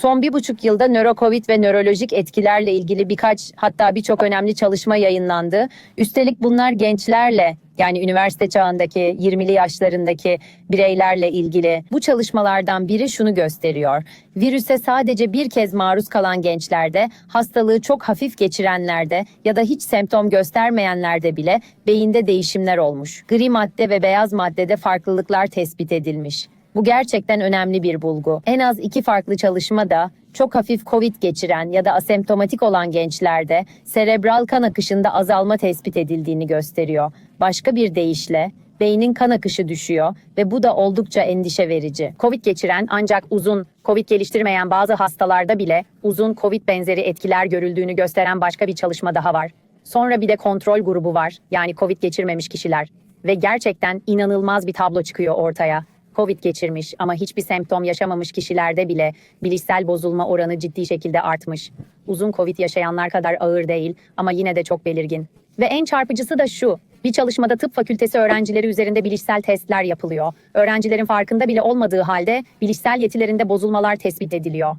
Son bir buçuk yılda nörokovid ve nörolojik etkilerle ilgili birkaç hatta birçok önemli çalışma yayınlandı. Üstelik bunlar gençlerle yani üniversite çağındaki 20'li yaşlarındaki bireylerle ilgili. Bu çalışmalardan biri şunu gösteriyor. Virüse sadece bir kez maruz kalan gençlerde, hastalığı çok hafif geçirenlerde ya da hiç semptom göstermeyenlerde bile beyinde değişimler olmuş. Gri madde ve beyaz maddede farklılıklar tespit edilmiş. Bu gerçekten önemli bir bulgu. En az iki farklı çalışma da çok hafif COVID geçiren ya da asemptomatik olan gençlerde serebral kan akışında azalma tespit edildiğini gösteriyor. Başka bir deyişle beynin kan akışı düşüyor ve bu da oldukça endişe verici. COVID geçiren ancak uzun COVID geliştirmeyen bazı hastalarda bile uzun COVID benzeri etkiler görüldüğünü gösteren başka bir çalışma daha var. Sonra bir de kontrol grubu var. Yani COVID geçirmemiş kişiler ve gerçekten inanılmaz bir tablo çıkıyor ortaya. Covid geçirmiş ama hiçbir semptom yaşamamış kişilerde bile bilişsel bozulma oranı ciddi şekilde artmış. Uzun Covid yaşayanlar kadar ağır değil ama yine de çok belirgin. Ve en çarpıcısı da şu. Bir çalışmada tıp fakültesi öğrencileri üzerinde bilişsel testler yapılıyor. Öğrencilerin farkında bile olmadığı halde bilişsel yetilerinde bozulmalar tespit ediliyor.